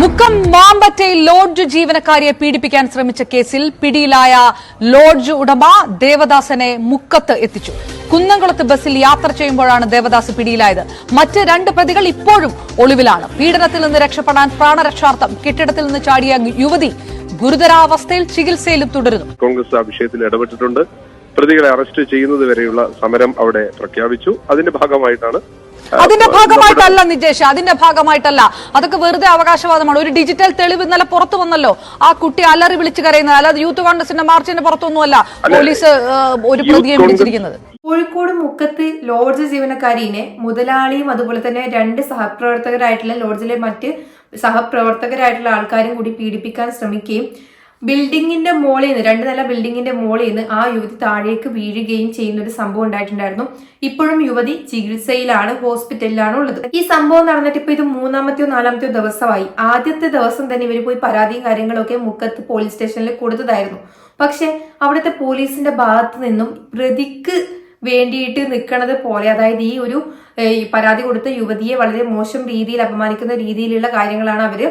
Mukkam മാമ്പറ്റയിൽ lodge ജീവനക്കാരിയെ പീഡിപ്പിക്കാൻ ശ്രമിച്ച കേസിൽ പിടിയിലായ ലോഡ്ജ് ഉടമ ദേവദാസനെ മുക്കത്ത് എത്തിച്ചു. കുന്നംകുളത്ത് ബസ്സിൽ യാത്ര ചെയ്യുമ്പോഴാണ് ദേവദാസ് പിടിയിലായത്. മറ്റ് രണ്ട് പ്രതികൾ ഇപ്പോഴും ഒളിവിലാണ്. പീഡനത്തിൽ നിന്ന് രക്ഷപ്പെടാൻ പ്രാണരക്ഷാർത്ഥം കെട്ടിടത്തിൽ നിന്ന് ചാടിയ യുവതി ഗുരുതരാവസ്ഥയിൽ ചികിത്സയിലും തുടരുന്നു. കോൺഗ്രസ് ആ വിഷയത്തിൽ ഇടപെട്ടിട്ടുണ്ട്. പ്രതികളെ അറസ്റ്റ് ചെയ്യുന്നത് വരെയുള്ള സമരം അവിടെ പ്രഖ്യാപിച്ചു. അതിന്റെ ഭാഗമായിട്ടാണ് അതിന്റെ ഭാഗമായിട്ടല്ല നിജേഷ് അതിന്റെ ഭാഗമായിട്ടല്ല. അതൊക്കെ വെറുതെ അവകാശവാദമാണ്. ഒരു ഡിജിറ്റൽ തെളിവ് ഇന്നലെ പുറത്തു വന്നല്ലോ. ആ കുട്ടി അലറി വിളിച്ചു കരയുന്നത്. അല്ലാതെ യൂത്ത് കോൺഗ്രസിന്റെ മാർച്ചിന്റെ പുറത്തൊന്നുമല്ല. പോലീസ് ഒരു പ്രതിയെ വിളിച്ചിരിക്കുന്നത്. കോഴിക്കോട് മുക്കത്ത് ലോഡ്ജ് ജീവനക്കാരിനെ മുതലാളിയും അതുപോലെ തന്നെ രണ്ട് സഹപ്രവർത്തകരായിട്ടുള്ള ലോഡ്ജിലെ മറ്റ് സഹപ്രവർത്തകരായിട്ടുള്ള ആൾക്കാരും കൂടി പീഡിപ്പിക്കാൻ ശ്രമിക്കുകയും ബിൽഡിങ്ങിന്റെ മോളിൽ നിന്ന് രണ്ട് നില ബിൽഡിങ്ങിന്റെ മോളിൽ നിന്ന് ആ യുവതി താഴേക്ക് വീഴുകയും ചെയ്യുന്ന ഒരു സംഭവം ഉണ്ടായിട്ടുണ്ടായിരുന്നു. ഇപ്പോഴും യുവതി ചികിത്സയിലാണ് ഹോസ്പിറ്റലിലാണ് ഉള്ളത്. ഈ സംഭവം നടന്നിട്ട് ഇപ്പൊ ഇത് മൂന്നാമത്തെയോ നാലാമത്തെയോ ദിവസമായി. ആദ്യത്തെ ദിവസം തന്നെ ഇവർ പോയി പരാതിയും കാര്യങ്ങളൊക്കെ മുക്കത്ത് പോലീസ് സ്റ്റേഷനിൽ കൊടുത്തതായിരുന്നു. പക്ഷെ അവിടുത്തെ പോലീസിന്റെ ഭാഗത്ത് നിന്നും പ്രതിക്ക് വേണ്ടിയിട്ട് നിൽക്കണത് പോലെ അതായത് ഈ ഒരു പരാതി കൊടുത്ത യുവതിയെ വളരെ മോശം രീതിയിൽ അപമാനിക്കുന്ന രീതിയിലുള്ള കാര്യങ്ങളാണ് അവർ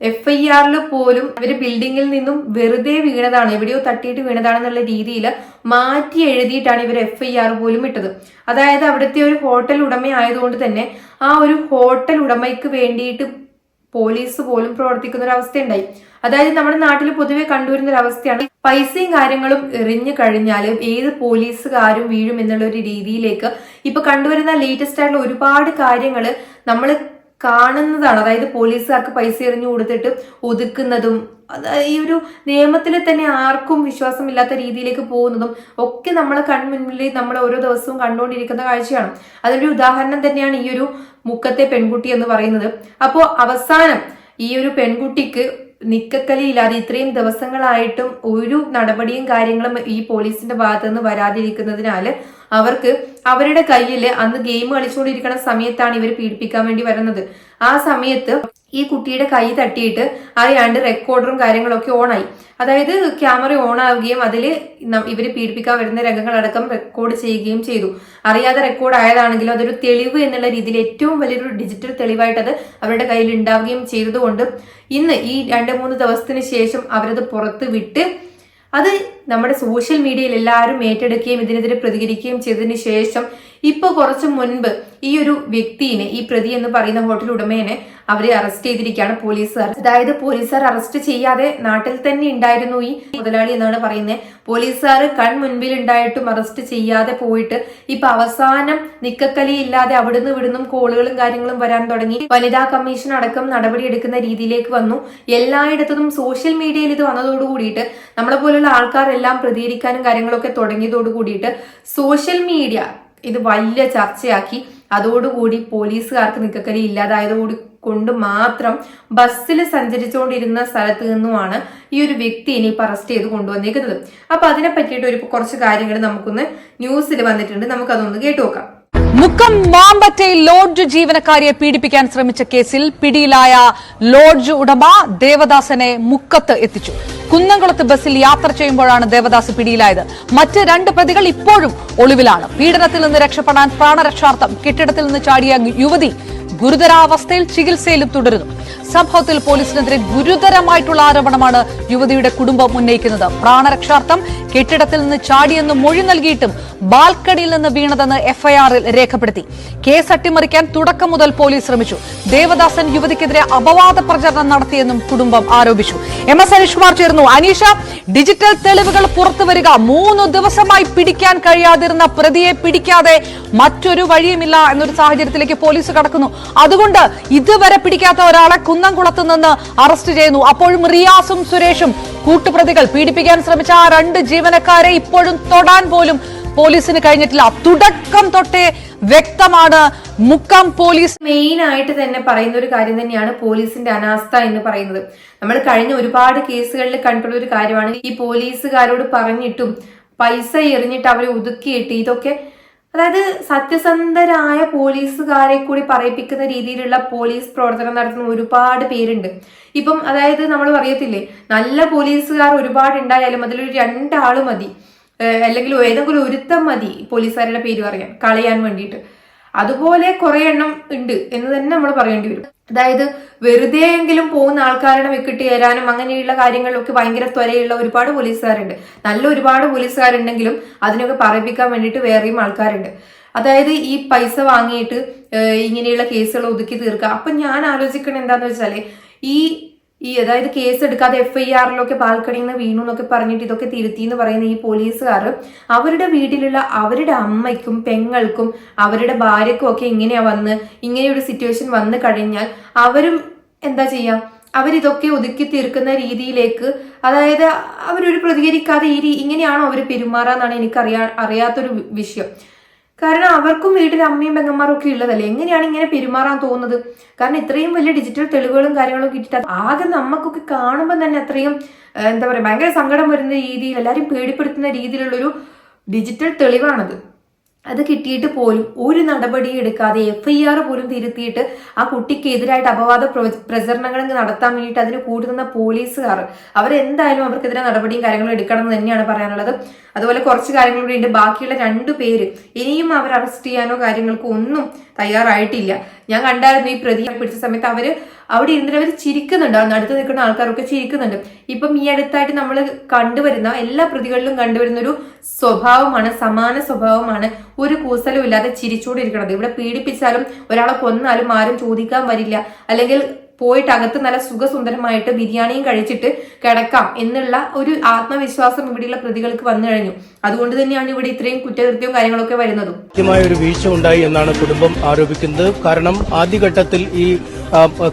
എഫ് ഐ ആറിൽ പോലും അവർ ബിൽഡിങ്ങിൽ നിന്നും വെറുതെ വീണതാണ്. എവിടെയോ തട്ടിയിട്ട് വീണതാണെന്നുള്ള രീതിയിൽ മാറ്റി എഴുതിയിട്ടാണ് ഇവർ എഫ് ഐ ആർ പോലും ഇട്ടത്. അതായത് അവിടുത്തെ ഒരു ഹോട്ടൽ ഉടമ ആയതുകൊണ്ട് തന്നെ ആ ഒരു ഹോട്ടൽ ഉടമയ്ക്ക് വേണ്ടിയിട്ട് പോലീസ് പോലും പ്രവർത്തിക്കുന്ന ഒരു അവസ്ഥ ഉണ്ടായി അതായത് നമ്മുടെ നാട്ടിൽ പൊതുവെ കണ്ടുവരുന്ന ഒരു അവസ്ഥയാണ്. പൈസയും കാര്യങ്ങളും എറിഞ്ഞു കഴിഞ്ഞാൽ ഏത് പോലീസുകാരും വീഴും എന്നുള്ള ഒരു രീതിയിലേക്ക് ഇപ്പൊ കണ്ടുവരുന്ന ലേറ്റസ്റ്റ് ആയിട്ടുള്ള ഒരുപാട് കാര്യങ്ങൾ നമ്മൾ കാണുന്നതാണ്. അതായത് പോലീസുകാർക്ക് പൈസ എറിഞ്ഞു കൊടുത്തിട്ട് ഒതുക്കുന്നതും ഈ ഒരു നിയമത്തിൽ തന്നെ ആർക്കും വിശ്വാസമില്ലാത്ത രീതിയിലേക്ക് പോകുന്നതും ഒക്കെ നമ്മളെ കൺമുന്നിൽ നമ്മൾ ഓരോ ദിവസവും കണ്ടുകൊണ്ടിരിക്കുന്ന കാഴ്ചയാണ്. അതിന്റെ ഒരു ഉദാഹരണം തന്നെയാണ് ഈ ഒരു മുക്കത്തെ പെൺകുട്ടി എന്ന് പറയുന്നത്. അപ്പോൾ അവസാനം ഈ ഒരു പെൺകുട്ടിക്ക് നിക്കക്കലിയില്ലാതെ ഇത്രയും ദിവസങ്ങളായിട്ടും ഒരു നടപടിയും കാര്യങ്ങളും ഈ പോലീസിന്റെ ഭാഗത്തുനിന്ന് വരാതിരിക്കുന്നതിനാല് അവർക്ക് അവരുടെ കയ്യിൽ അന്ന് ഗെയിം കളിച്ചുകൊണ്ടിരിക്കുന്ന സമയത്താണ് ഇവർ പീഡിപ്പിക്കാൻ വേണ്ടി വരുന്നത്. ആ സമയത്ത് ഈ കുട്ടിയുടെ കൈ തട്ടിയിട്ട് അറിയാണ്ട് റെക്കോർഡറും കാര്യങ്ങളൊക്കെ ഓണായി അതായത് ക്യാമറ ഓൺ ആവുകയും അതിൽ ഇവർ പീഡിപ്പിക്കാൻ വരുന്ന രംഗങ്ങളടക്കം റെക്കോർഡ് ചെയ്യുകയും ചെയ്തു. അറിയാതെ റെക്കോർഡ് ആയതാണെങ്കിലും അതൊരു തെളിവ് എന്നുള്ള രീതിയിൽ ഏറ്റവും വലിയൊരു ഡിജിറ്റൽ തെളിവായിട്ട് അത് അവരുടെ കയ്യിൽ ഉണ്ടാവുകയും ചെയ്തതുകൊണ്ട് ഇന്ന് ഈ രണ്ട് മൂന്ന് ദിവസത്തിന് ശേഷം അവരത് പുറത്ത് വിട്ട് അത് നമ്മുടെ സോഷ്യൽ മീഡിയയിൽ എല്ലാവരും ഏറ്റെടുക്കുകയും ഇതിനെതിരെ പ്രതികരിക്കുകയും ചെയ്തതിന് ശേഷം ഇപ്പൊ കുറച്ച് മുൻപ് ഈ ഒരു വ്യക്തിനെ ഈ പ്രതി എന്ന് പറയുന്ന ഹോട്ടൽ ഉടമേനെ അവരെ അറസ്റ്റ് ചെയ്തിരിക്കുകയാണ് പോലീസുകാർ. അതായത് പോലീസുകാർ അറസ്റ്റ് ചെയ്യാതെ നാട്ടിൽ തന്നെ ഉണ്ടായിരുന്നു ഈ മുതലാളി എന്നാണ് പറയുന്നത് പോലീസുകാർ കൺമുൻപിൽ ഉണ്ടായിട്ടും അറസ്റ്റ് ചെയ്യാതെ പോയിട്ട് ഇപ്പൊ അവസാനം നിക്കക്കലി ഇല്ലാതെ അവിടുന്ന് ഇവിടുന്നും കോളുകളും കാര്യങ്ങളും വരാൻ തുടങ്ങി. വനിതാ കമ്മീഷൻ അടക്കം നടപടി എടുക്കുന്ന രീതിയിലേക്ക് വന്നു. എല്ലായിടത്തും സോഷ്യൽ മീഡിയയിൽ ഇത് വന്നതോട് കൂടിയിട്ട് നമ്മളെ പോലുള്ള ആൾക്കാരെല്ലാം പ്രതികരിക്കാനും കാര്യങ്ങളൊക്കെ തുടങ്ങിയതോട് കൂടിയിട്ട് സോഷ്യൽ മീഡിയ ഇത് വലിയ ചർച്ചയാക്കി. അതോടുകൂടി പോലീസുകാർക്ക് നിക്കക്കരി ഇല്ലാതായതോട് കൊണ്ട് മാത്രം ബസ്സിൽ സഞ്ചരിച്ചുകൊണ്ടിരുന്ന സ്ഥലത്ത് നിന്നുമാണ് ഈ ഒരു വ്യക്തി ഇനിയിപ്പോൾ അറസ്റ്റ് ചെയ്ത് കൊണ്ടുവന്നിരിക്കുന്നത് അപ്പൊ അതിനെ പറ്റിയിട്ട് ഒരു കുറച്ച് കാര്യങ്ങൾ നമുക്കൊന്ന് ന്യൂസിൽ വന്നിട്ടുണ്ട്. നമുക്കതൊന്ന് കേട്ടു നോക്കാം. മുക്കം മാമ്പറ്റയിൽ ലോഡ്ജ് ജീവനക്കാരിയെ പീഡിപ്പിക്കാൻ ശ്രമിച്ച കേസിൽ പിടിയിലായ ലോഡ്ജ് ഉടമ ദേവദാസനെ മുക്കത്ത് എത്തിച്ചു. കുന്നംകുളത്ത് ബസ്സിൽ യാത്ര ചെയ്യുമ്പോഴാണ് ദേവദാസ് പിടിയിലായത്. മറ്റ് രണ്ട് പ്രതികൾ ഇപ്പോഴും ഒളിവിലാണ്. പീഡനത്തിൽ നിന്ന് രക്ഷപ്പെടാൻ പ്രാണരക്ഷാർത്ഥം കെട്ടിടത്തിൽ നിന്ന് ചാടിയ യുവതി ഗുരുതരാവസ്ഥയിൽ ചികിത്സയിലും തുടരുന്നു. സംഭവത്തിൽ പോലീസിനെതിരെ ഗുരുതരമായിട്ടുള്ള ആരോപണമാണ് യുവതിയുടെ കുടുംബം ഉന്നയിക്കുന്നത്. പ്രാണരക്ഷാർത്ഥം കെട്ടിടത്തിൽ നിന്ന് ചാടിയെന്ന് മൊഴി നൽകിയിട്ടും ബാൽക്കണിയിൽ നിന്ന് വീണതെന്ന് എഫ്ഐആറിൽ രേഖപ്പെടുത്തി. കേസ് അട്ടിമറിക്കാൻ തുടക്കം മുതൽ പോലീസ് ശ്രമിച്ചു. ദേവദാസൻ യുവതിക്കെതിരെ അപവാദ പ്രചരണം നടത്തിയെന്നും കുടുംബം ആരോപിച്ചു. എം എസ് അനീഷ് കുമാർ ചേർന്നു അനീഷ ഡിജിറ്റൽ തെളിവുകൾ പുറത്തുവരിക മൂന്ന് ദിവസമായി പിടിക്കാൻ കഴിയാതിരുന്ന പ്രതിയെ പിടിക്കാതെ മറ്റൊരു വഴിയുമില്ല എന്നൊരു സാഹചര്യത്തിലേക്ക് പോലീസ് കടക്കുന്നു. അതുകൊണ്ട് ഇതുവരെ പിടിക്കാത്ത ഒരാളെ കുന്നംകുളത്ത് നിന്ന് അറസ്റ്റ് ചെയ്യുന്നു. അപ്പോഴും റിയാസും സുരേഷും കൂട്ടുപ്രതികൾ പീഡിപ്പിക്കാൻ ശ്രമിച്ച ആ രണ്ട് ജീവനക്കാരെ ഇപ്പോഴും തൊടാൻ പോലും പോലീസിന് കഴിഞ്ഞിട്ടില്ല. തുടക്കം തൊട്ടേ വ്യക്തമാണ്. മുക്കം പോലീസ് മെയിൻ ആയിട്ട് തന്നെ പറയുന്ന ഒരു കാര്യം തന്നെയാണ് പോലീസിന്റെ അനാസ്ഥ എന്ന് പറയുന്നത്. നമ്മൾ കഴിഞ്ഞ ഒരുപാട് കേസുകളിൽ കണ്ടിട്ടുള്ള ഒരു കാര്യമാണ് ഈ പോലീസുകാരോട് പറഞ്ഞിട്ടും പൈസ എറിഞ്ഞിട്ട് അവരെ ഒതുക്കിയിട്ട് ഇതൊക്കെ അതായത് സത്യസന്ധരായ പോലീസുകാരെ കൂടി പറയിപ്പിക്കുന്ന രീതിയിലുള്ള പോലീസ് പ്രവർത്തനം നടത്തുന്ന ഒരുപാട് പേരുണ്ട്. ഇപ്പം അതായത് നമ്മൾ പറയത്തില്ലേ നല്ല പോലീസുകാർ ഒരുപാട് ഉണ്ടായാലും അതിലൊരു രണ്ടാൾ മതി. അല്ലെങ്കിൽ ഏതെങ്കിലും ഒരുത്തം മതി പോലീസുകാരുടെ പേര് പറയാൻ കളയാൻ വേണ്ടിയിട്ട്. അതുപോലെ കുറെ എണ്ണം ഉണ്ട് എന്ന് തന്നെ നമ്മൾ പറയേണ്ടി വരും. അതായത് വെറുതെ എങ്കിലും പോകുന്ന ആൾക്കാരുടെ വെക്കിട്ട് ചേരാനും അങ്ങനെയുള്ള കാര്യങ്ങളിലൊക്കെ ഭയങ്കര ത്വരയുള്ള ഒരുപാട് പോലീസുകാരുണ്ട്. നല്ല ഒരുപാട് പോലീസുകാരുണ്ടെങ്കിലും അതിനൊക്കെ പറയിപ്പിക്കാൻ വേണ്ടിയിട്ട് വേറെയും ആൾക്കാരുണ്ട്. അതായത് ഈ പൈസ വാങ്ങിയിട്ട് ഇങ്ങനെയുള്ള കേസുകൾ ഒതുക്കി തീർക്കുക. അപ്പൊ ഞാൻ ആലോചിക്കണത് എന്താന്ന് ഈ ഈ അതായത് കേസ് എടുക്കാതെ എഫ് ഐ ആറിലൊക്കെ ബാൽക്കണിയിൽ നിന്ന് വീണു എന്നൊക്കെ പറഞ്ഞിട്ട് ഇതൊക്കെ തിരുത്തി എന്ന് പറയുന്ന ഈ പോലീസുകാർ അവരുടെ വീട്ടിലുള്ള അവരുടെ അമ്മയ്ക്കും പെങ്ങൾക്കും അവരുടെ ഭാര്യക്കും ഒക്കെ ഇങ്ങനെയാ വന്ന് ഇങ്ങനെയൊരു സിറ്റുവേഷൻ വന്നു കഴിഞ്ഞാൽ അവരും എന്താ ചെയ്യാ? അവരിതൊക്കെ ഒതുക്കി തീർക്കുന്ന രീതിയിലേക്ക് അതായത് അവരൊരു പ്രതികരിക്കാതെ ഈ ഇങ്ങനെയാണോ അവർ പെരുമാറാന്നാണ് എനിക്കറിയാ അറിയാത്തൊരു വിഷയം. കാരണം അവർക്കും വീട്ടിൽ അമ്മയും പെങ്ങന്മാരും ഒക്കെ ഉള്ളതല്ലേ? എങ്ങനെയാണ് ഇങ്ങനെ പെരുമാറാൻ തോന്നുന്നത്? കാരണം ഇത്രയും വലിയ ഡിജിറ്റൽ തെളിവുകളും കാര്യങ്ങളും കിട്ടിയിട്ട് ആകെ നമുക്കൊക്കെ കാണുമ്പോൾ തന്നെ അത്രയും എന്താ പറയുക ഭയങ്കര സങ്കടം വരുന്ന രീതിയിൽ എല്ലാവരും പേടിപ്പെടുത്തുന്ന രീതിയിലുള്ളൊരു ഡിജിറ്റൽ തെളിവാണത്. അത് കിട്ടിയിട്ട് പോലും ഒരു നടപടി എടുക്കാതെ എഫ് ഐ ആർ പോലും തിരുത്തിയിട്ട് ആ കുട്ടിക്ക് എതിരായിട്ട് അപവാദ പ്ര- പ്രചരണങ്ങൾ നടത്താൻ വേണ്ടിയിട്ട് അതിന് കൂടുന്ന പോലീസുകാർ. അവരെന്തായാലും അവർക്കെതിരെ നടപടിയും കാര്യങ്ങളും എടുക്കണം എന്ന് തന്നെയാണ് പറയാനുള്ളത്. അതുപോലെ കുറച്ച് കാര്യങ്ങൾ കൂടി ഉണ്ട്. ബാക്കിയുള്ള രണ്ടു പേര് ഇനിയും അവർ അറസ്റ്റ് ചെയ്യാനോ കാര്യങ്ങൾക്കോ ഒന്നും തയ്യാറായിട്ടില്ല. ഞാൻ കണ്ടായിരുന്നു ഈ പ്രതിയെ പിടിച്ച സമയത്ത് അവർ അവിടെ ഇരുന്നിട്ട് അവർ ചിരിക്കുന്നുണ്ട്. അടുത്ത് നിൽക്കുന്ന ആൾക്കാരൊക്കെ ചിരിക്കുന്നുണ്ട്. ഇപ്പം ഈ അടുത്തായിട്ട് നമ്മൾ കണ്ടുവരുന്ന എല്ലാ പ്രതികളിലും കണ്ടുവരുന്ന ഒരു സ്വഭാവമാണ് സമാന സ്വഭാവമാണ്. ഒരു കൂസലും ഇല്ലാതെ ചിരിച്ചുകൊണ്ടിരിക്കുന്നത് ഇവിടെ പീഡിപ്പിച്ചാലും ഒരാളെ കൊന്നാലും ആരും ചോദിക്കാൻ വരില്ല. അല്ലെങ്കിൽ പോയിട്ട് അകത്ത് നല്ല സുഖസുന്ദരമായിട്ട് ബിരിയാണിയും കഴിച്ചിട്ട് കിടക്കാം എന്നുള്ള ഒരു ആത്മവിശ്വാസം ഇവിടെയുള്ള പ്രതികൾക്ക് വന്നു കഴിഞ്ഞു. അതുകൊണ്ട് തന്നെയാണ് ഇവിടെ ഇത്രയും കുറ്റകൃത്യവും കാര്യങ്ങളൊക്കെ വരുന്നതും. കൃത്യമായ ഒരു വീഴ്ച ഉണ്ടായി എന്നാണ് കുടുംബം ആരോപിക്കുന്നത്. കാരണം ആദ്യഘട്ടത്തിൽ ഈ